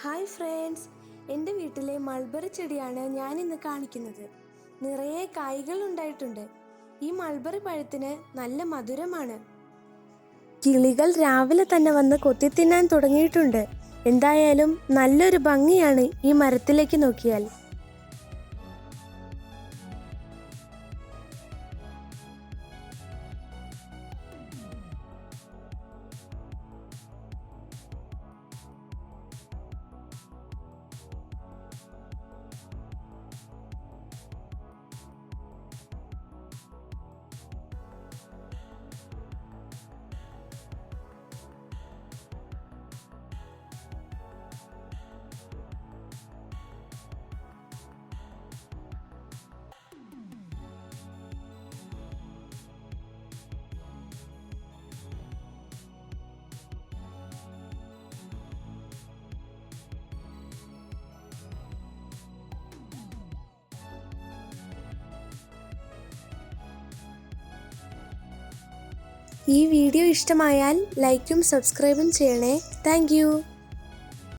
Hi friends. എന്റെ വീട്ടിലെ mulberry ചെടിയാണ് ഞാൻ ഇന്ന് കാണിക്കുന്നത്. നിറയെ കായ്കൾ ഉണ്ടായിട്ടുണ്ട്. ഈ മൾബറി പഴത്തിന് നല്ല മധുരമാണ്. കിളികൾ രാവിലെ തന്നെ വന്ന് കൊത്തിത്തിന്നാൻ തുടങ്ങിയിട്ടുണ്ട്. എന്തായാലും നല്ലൊരു ഭംഗിയാണ് ഈ മരത്തിലേക്ക് നോക്കിയാൽ. ഈ വീഡിയോ ഇഷ്ടമായാൽ ലൈക്കും സബ്സ്ക്രൈബും ചെയ്യണേ. താങ്ക്